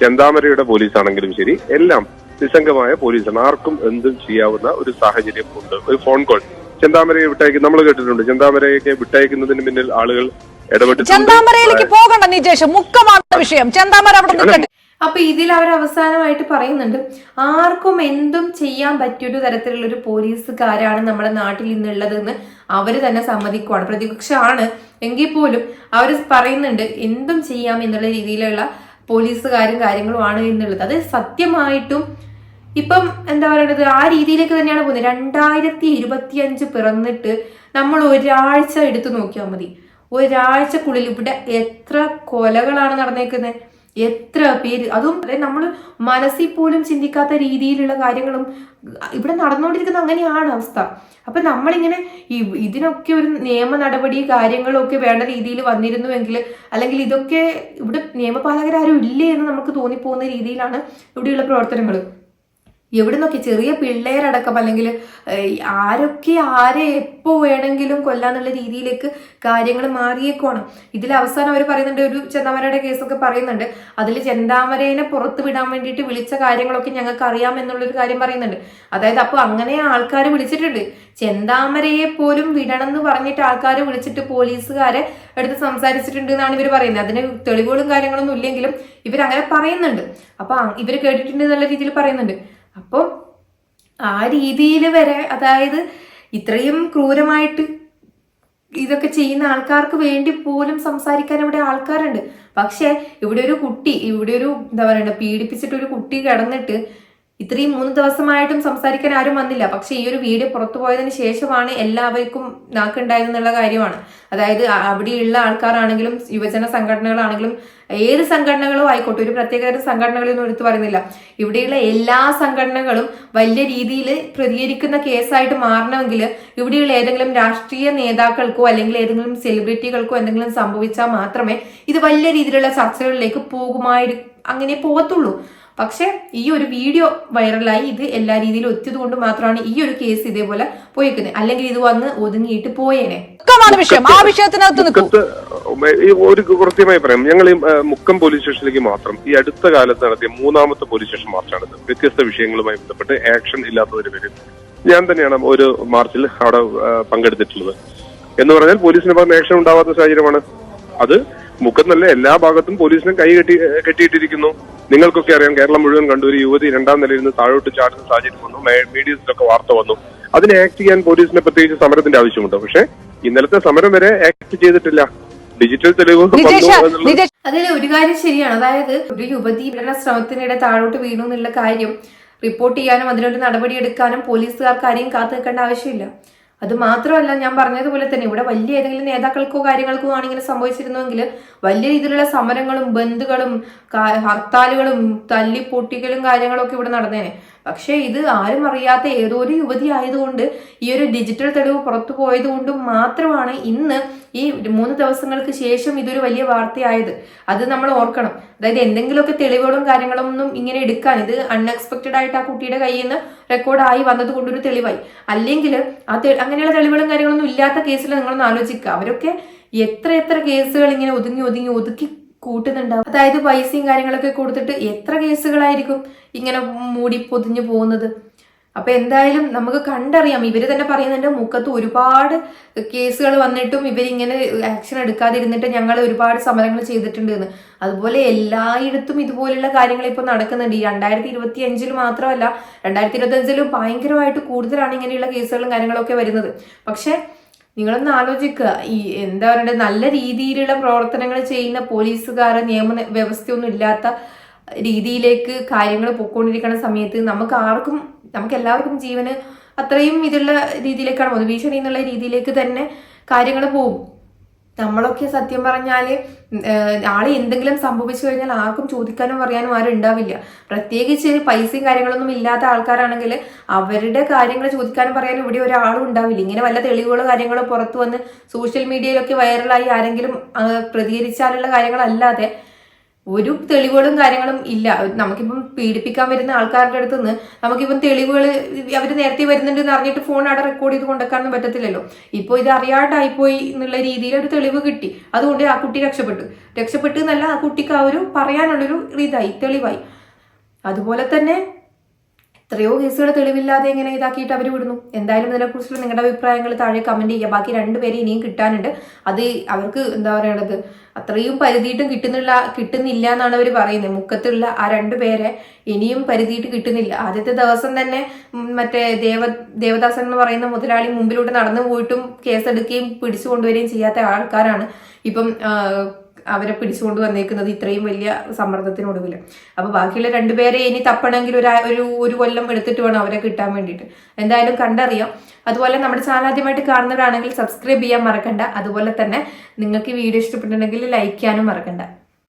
ചെന്താമരയുടെ പോലീസ് ആണെങ്കിലും ശരി എല്ലാം നിസ്സംഗമായ പോലീസാണ്. ആർക്കും എന്തും ചെയ്യാവുന്ന ഒരു സാഹചര്യം ഉണ്ട്. ഒരു ഫോൺ കോൾ ചെന്താമരയെ വിട്ടയക്കും നമ്മൾ കേട്ടിട്ടുണ്ട്. ചെന്താമരയൊക്കെ വിട്ടയക്കുന്നതിന് പിന്നിൽ ആളുകൾ ചെന്താമരയിലേക്ക് പോകണ്ട നിജേഷ് മുക്കമാണ് വിഷയം. ചെന്താമര അവിടെ നിൽക്കട്ടെ. അപ്പൊ ഇതിൽ അവർ അവസാനമായിട്ട് പറയുന്നുണ്ട് ആർക്കും എന്തും ചെയ്യാൻ പറ്റിയൊരു തരത്തിലുള്ള ഒരു പോലീസുകാരാണ് നമ്മുടെ നാട്ടിൽ ഇന്നുള്ളതെന്ന് അവർ തന്നെ സമ്മതിക്കുവാണ് പ്രതിപക്ഷമാണ് എങ്കിൽ പോലും അവർ പറയുന്നുണ്ട് എന്തും ചെയ്യാം എന്നുള്ള രീതിയിലുള്ള പോലീസുകാരും കാര്യങ്ങളുമാണ് എന്നുള്ളത് അത് സത്യമായിട്ടും ഇപ്പം എന്താ പറയുന്നത് ആ രീതിയിലേക്ക് തന്നെയാണ് പോകുന്നത്. രണ്ടായിരത്തി ഇരുപത്തിയഞ്ച് പിറന്നിട്ട് നമ്മൾ ഒരാഴ്ച എടുത്തു നോക്കിയാൽ മതി. ഒരാഴ്ചക്കുള്ളിൽ ഇവിടെ എത്ര കൊലകളാണ് നടന്നേക്കുന്നത് എത്ര പേര്? അതും നമ്മൾ മനസ്സിൽ പോലും ചിന്തിക്കാത്ത രീതിയിലുള്ള കാര്യങ്ങളും ഇവിടെ നടന്നുകൊണ്ടിരിക്കുന്ന അങ്ങനെയാണ് അവസ്ഥ. അപ്പൊ നമ്മളിങ്ങനെ ഇതിനൊക്കെ ഒരു നിയമ നടപടി കാര്യങ്ങളൊക്കെ വേണ്ട രീതിയിൽ വന്നിരുന്നുവെങ്കിൽ അല്ലെങ്കിൽ ഇതൊക്കെ ഇവിടെ നിയമപാലകരാരും ഇല്ലേ എന്ന് നമുക്ക് തോന്നിപ്പോകുന്ന രീതിയിലാണ് ഇവിടെയുള്ള പ്രവർത്തനങ്ങൾ എവിടെ നോക്കി ചെറിയ പിള്ളേരടക്കം അല്ലെങ്കിൽ ആരൊക്കെ ആരെ എപ്പോ വേണമെങ്കിലും കൊല്ലാന്നുള്ള രീതിയിലേക്ക് കാര്യങ്ങൾ മാറിയേക്കുവാണ്. ഇതിൽ അവസാനം അവർ പറയുന്നുണ്ട് ഒരു ചെന്താമരയുടെ കേസൊക്കെ പറയുന്നുണ്ട്. അതിൽ ചെന്താമരേനെ പുറത്ത് വിടാൻ വേണ്ടിയിട്ട് വിളിച്ച കാര്യങ്ങളൊക്കെ ഞങ്ങൾക്ക് അറിയാം എന്നുള്ളൊരു കാര്യം പറയുന്നുണ്ട്. അതായത് അപ്പോൾ അങ്ങനെ ആൾക്കാർ വിളിച്ചിട്ടുണ്ട്. ചെന്താമരയെ പോലും വിടണം എന്ന് പറഞ്ഞിട്ട് ആൾക്കാർ വിളിച്ചിട്ട് പോലീസുകാരെ എടുത്ത് സംസാരിച്ചിട്ടുണ്ട് എന്നാണ് ഇവർ പറയുന്നത്. അതിന് തെളിവുകളും കാര്യങ്ങളൊന്നും ഇല്ലെങ്കിലും ഇവർ അങ്ങനെ പറയുന്നുണ്ട്. അപ്പൊ ഇവർ കേട്ടിട്ടുണ്ട് എന്നുള്ള രീതിയിൽ പറയുന്നുണ്ട്. അപ്പം ആ രീതിയിൽ വരെ അതായത് ഇത്രയും ക്രൂരമായിട്ട് ഇതൊക്കെ ചെയ്യുന്ന ആൾക്കാർക്ക് വേണ്ടി പോലും സംസാരിക്കാൻ ഇവിടെ ആൾക്കാരുണ്ട്. പക്ഷെ ഇവിടെ ഒരു കുട്ടി ഇവിടെ ഒരു എന്താ പറയണ്ട പീഡിപ്പിച്ചിട്ട് ഒരു കുട്ടി കിടന്നിട്ട് ഇത്രയും മൂന്ന് ദിവസമായിട്ടും സംസാരിക്കാൻ ആരും വന്നില്ല. പക്ഷെ ഈ ഒരു വീഡിയോ പുറത്തു പോയതിന് ശേഷമാണ് എല്ലാവർക്കും നാക്കുണ്ടായതെന്നുള്ള കാര്യമാണ്. അതായത് അവിടെയുള്ള ആൾക്കാരാണെങ്കിലും യുവജന സംഘടനകളാണെങ്കിലും ഏത് സംഘടനകളും ആയിക്കോട്ടെ ഒരു പ്രത്യേക സംഘടനകളൊന്നും എടുത്തു പറയുന്നില്ല. ഇവിടെയുള്ള എല്ലാ സംഘടനകളും വലിയ രീതിയിൽ പ്രതികരിക്കുന്ന കേസായിട്ട് മാറണമെങ്കിൽ ഇവിടെയുള്ള ഏതെങ്കിലും രാഷ്ട്രീയ നേതാക്കൾക്കോ അല്ലെങ്കിൽ ഏതെങ്കിലും സെലിബ്രിറ്റികൾക്കോ എന്തെങ്കിലും സംഭവിച്ചാൽ മാത്രമേ ഇത് വലിയ രീതിയിലുള്ള ചർച്ചകളിലേക്ക് പോകുമായി അങ്ങനെ പോകത്തുള്ളൂ. പക്ഷെ ഈ ഒരു വീഡിയോ വൈറലായി ഇത് എല്ലാ രീതിയിലും ഒത്തിയത് കൊണ്ട് മാത്രമാണ് ഈ ഒരു കേസ് ഇതേപോലെ പോയിക്കുന്നത്. അല്ലെങ്കിൽ ഇത് വന്ന് ഒതുങ്ങിയിട്ട് പോയേനെ. മുക്കമാണ് വിഷയം. ആ വിഷയത്തിനകത്ത് നിൽക്കൂ. ഒരു കൃത്യമായി പറയാം. ഞങ്ങൾ ഈ മുക്കം പോലീസ് സ്റ്റേഷനിലേക്ക് മാത്രം ഈ അടുത്ത കാലത്ത് നടത്തിയ മൂന്നാമത്തെ പോലീസ് സ്റ്റേഷൻ മാർച്ചാണിത് വ്യത്യസ്ത വിഷയങ്ങളുമായി ബന്ധപ്പെട്ട് ആക്ഷൻ ഇല്ലാത്തവര് പേരിൽ ഞാൻ തന്നെയാണ് ഒരു മാർച്ചിൽ അവിടെ പങ്കെടുത്തിട്ടുള്ളത്. എന്ന് പറഞ്ഞാൽ പോലീസിന് പറഞ്ഞ ആക്ഷൻ ഉണ്ടാവാത്ത സാഹചര്യമാണ്. അത് മുഖന്നല്ല എല്ലാ ഭാഗത്തും പോലീസിനും കൈ കെട്ടി കെട്ടിയിട്ടിരിക്കുന്നു. നിങ്ങൾക്കൊക്കെ അറിയാം കേരളം മുഴുവൻ കണ്ടു ഒരു യുവതി രണ്ടാം നിലയിൽ നിന്ന് താഴോട്ട് ചാടുന്ന സാഹചര്യം വന്നു. മീഡിയസിലൊക്കെ വാർത്ത വന്നു. അതിനെ ആക്ട് ചെയ്യാൻ പോലീസിന് പ്രത്യേകിച്ച് സമരത്തിന്റെ ആവശ്യമുണ്ട്. പക്ഷേ ഇന്നലത്തെ സമരം വരെ ആക്ട് ചെയ്തിട്ടില്ല. ഡിജിറ്റൽ തെളിവ് അതിൽ ഒരു കാര്യം ശരിയാണ്. അതായത് ഒരു യുവതി ശ്രമത്തിനിടെ താഴോട്ട് വീണു എന്നുള്ള കാര്യം റിപ്പോർട്ട് ചെയ്യാനും അതിനൊരു നടപടി എടുക്കാനും പോലീസുകാർക്ക് ആരെയും കാത്തു നിൽക്കേണ്ട ആവശ്യമില്ല. അത് മാത്രമല്ല ഞാൻ പറഞ്ഞതുപോലെ തന്നെ ഇവിടെ വലിയ ഏതെങ്കിലും നേതാക്കൾക്കോ കാര്യങ്ങൾക്കോ ആണ് ഇങ്ങനെ സംഭവിച്ചിരുന്നുവെങ്കിൽ വലിയ രീതിയിലുള്ള സമരങ്ങളും ബന്ധുകളും ഹർത്താലുകളും തല്ലിപ്പൊട്ടിക്കലും കാര്യങ്ങളും ഒക്കെ ഇവിടെ നടന്നേനെ. പക്ഷേ ഇത് ആരും അറിയാത്ത ഏതോ ഒരു യുവതി ആയതുകൊണ്ട് ഈ ഒരു ഡിജിറ്റൽ തെളിവ് പുറത്തു പോയത് കൊണ്ട് മാത്രമാണ് ഇന്ന് ഈ മൂന്ന് ദിവസങ്ങൾക്ക് ശേഷം ഇതൊരു വലിയ വാർത്തയായത്. അത് നമ്മൾ ഓർക്കണം. അതായത് എന്തെങ്കിലുമൊക്കെ തെളിവുകളും കാര്യങ്ങളും ഒന്നും ഇങ്ങനെ എടുക്കാൻ ഇത് അൺഎക്സ്പെക്റ്റഡ് ആയിട്ട് ആ കുട്ടിയുടെ കയ്യിൽ നിന്ന് റെക്കോർഡായി വന്നത് കൊണ്ടൊരു തെളിവായി. അല്ലെങ്കിൽ ആ അങ്ങനെയുള്ള തെളിവുകളും കാര്യങ്ങളൊന്നും ഇല്ലാത്ത കേസിൽ നിങ്ങളൊന്ന് ആലോചിക്കുക. അവരൊക്കെ എത്ര എത്ര കേസുകൾ ഇങ്ങനെ ഒതുങ്ങി ഒതുങ്ങി ഒതുക്കി കൂട്ടുന്നുണ്ടാവും. അതായത് പൈസയും കാര്യങ്ങളൊക്കെ കൊടുത്തിട്ട് എത്ര കേസുകളായിരിക്കും ഇങ്ങനെ മൂടി പൊതിഞ്ഞു പോകുന്നത്? അപ്പൊ എന്തായാലും നമുക്ക് കണ്ടറിയാം. ഇവർ തന്നെ പറയുന്നുണ്ട് മുക്കത്ത് ഒരുപാട് കേസുകൾ വന്നിട്ടും ഇവരിങ്ങനെ ആക്ഷൻ എടുക്കാതിരുന്നിട്ട് ഞങ്ങൾ ഒരുപാട് സമരങ്ങൾ ചെയ്തിട്ടുണ്ട് എന്ന് അതുപോലെ എല്ലായിടത്തും ഇതുപോലുള്ള കാര്യങ്ങൾ ഇപ്പൊ നടക്കുന്നുണ്ട്. ഈ രണ്ടായിരത്തി ഇരുപത്തി അഞ്ചിൽ മാത്രമല്ല രണ്ടായിരത്തി ഇരുപത്തി അഞ്ചിലും ഭയങ്കരമായിട്ട് കൂടുതലാണ് ഇങ്ങനെയുള്ള കേസുകളും കാര്യങ്ങളൊക്കെ വരുന്നത്. പക്ഷെ നിങ്ങളൊന്ന് ആലോചിക്കുക. ഈ എന്താ പറയണ്ടത് നല്ല രീതിയിലുള്ള പ്രവർത്തനങ്ങൾ ചെയ്യുന്ന പോലീസുകാർ നിയമ വ്യവസ്ഥയൊന്നും ഇല്ലാത്ത രീതിയിലേക്ക് കാര്യങ്ങൾ പൊക്കോണ്ടിരിക്കുന്ന സമയത്ത് നമുക്ക് ആർക്കും നമുക്ക് എല്ലാവർക്കും ജീവന് അത്രയും ഇതുള്ള രീതിയിലേക്കാണ് പോകുന്നത് ഭീഷണി എന്നുള്ള രീതിയിലേക്ക് തന്നെ കാര്യങ്ങൾ പോകും. നമ്മളൊക്കെ സത്യം പറഞ്ഞാൽ ആളെ എന്തെങ്കിലും സംഭവിച്ചു കഴിഞ്ഞാൽ ആർക്കും ചോദിക്കാനും പറയാനും ആരും ഉണ്ടാവില്ല. പ്രത്യേകിച്ച് പൈസയും കാര്യങ്ങളൊന്നും ഇല്ലാത്ത ആൾക്കാരാണെങ്കിൽ അവരുടെ കാര്യങ്ങൾ ചോദിക്കാനും പറയാനും ഇവിടെ ഒരാളും ഉണ്ടാവില്ല. ഇങ്ങനെ വല്ല തെളിവുകളോ കാര്യങ്ങളോ പുറത്തു വന്ന് സോഷ്യൽ മീഡിയയിലൊക്കെ വൈറലായി ആരെങ്കിലും പ്രതികരിച്ചാലുള്ള കാര്യങ്ങളല്ലാതെ ഒരു തെളിവുകളും കാര്യങ്ങളും ഇല്ല. നമുക്കിപ്പം പീഡിപ്പിക്കാൻ വരുന്ന ആൾക്കാരുടെ അടുത്ത് നിന്ന് നമുക്കിപ്പം തെളിവുകൾ അവർ നേരത്തെ വരുന്നുണ്ട് എന്ന് അറിഞ്ഞിട്ട് ഫോൺ അവിടെ റെക്കോർഡ് ചെയ്ത് കൊണ്ടുവെക്കാനൊന്നും പറ്റത്തില്ലല്ലോ. ഇപ്പോൾ ഇത് അറിയാണ്ടായിപ്പോയി എന്നുള്ള രീതിയിൽ ഒരു തെളിവ് കിട്ടി. അതുകൊണ്ട് ആ കുട്ടി രക്ഷപ്പെട്ടു. രക്ഷപ്പെട്ടു എന്നല്ല ആ കുട്ടിക്ക് ആ ഒരു പറയാനുള്ളൊരു ഇതായി തെളിവായി. അതുപോലെ തന്നെ എത്രയോ കേസുകൾ തെളിവില്ലാതെ എങ്ങനെ ഇതാക്കിയിട്ട് അവർ വിടുന്നു. എന്തായാലും ഇതിനെക്കുറിച്ചുള്ള നിങ്ങളുടെ അഭിപ്രായങ്ങൾ താഴെ കമന്റ് ചെയ്യുക. ബാക്കി രണ്ടുപേരെ ഇനിയും കിട്ടാനുണ്ട്. അത് അവർക്ക് എന്താ പറയണത്? അത്രയും പരിധിയിട്ടും കിട്ടുന്നില്ല കിട്ടുന്നില്ല എന്നാണ് അവർ പറയുന്നത്. മുക്കത്തുള്ള ആ രണ്ടു പേരെ ഇനിയും പരിധിയിട്ട് കിട്ടുന്നില്ല. ആദ്യത്തെ ദിവസം തന്നെ മറ്റേ ദേവ ദേവദാസൻ എന്ന് പറയുന്ന മുതലാളി മുമ്പിലൂടെ നടന്നു പോയിട്ടും കേസെടുക്കുകയും പിടിച്ചു കൊണ്ടുവരികയും ചെയ്യാത്ത ആൾക്കാരാണ്. ഇപ്പം അവരെ പിടിച്ചുകൊണ്ട് വന്നേക്കുന്നത് ഇത്രയും വലിയ സമ്മർദ്ദത്തിനൊടുവിൽ. അപ്പൊ ബാക്കിയുള്ള രണ്ടുപേരെ ഇനി തപ്പണമെങ്കിൽ ഒരു ഒരു ഒരു കൊല്ലം എടുത്തിട്ട് വേണം അവരെ കിട്ടാൻ വേണ്ടിയിട്ട്. എന്തായാലും കണ്ടറിയാം. അതുപോലെ നമ്മുടെ ചാനൽ ആദ്യമായിട്ട് കാണുന്നവരാണെങ്കിൽ സബ്സ്ക്രൈബ് ചെയ്യാൻ മറക്കണ്ട. അതുപോലെ തന്നെ നിങ്ങൾക്ക് ഈ വീഡിയോ ഇഷ്ടപ്പെട്ടിട്ടുണ്ടെങ്കിൽ ലൈക്ക് ചെയ്യാനും മറക്കണ്ട.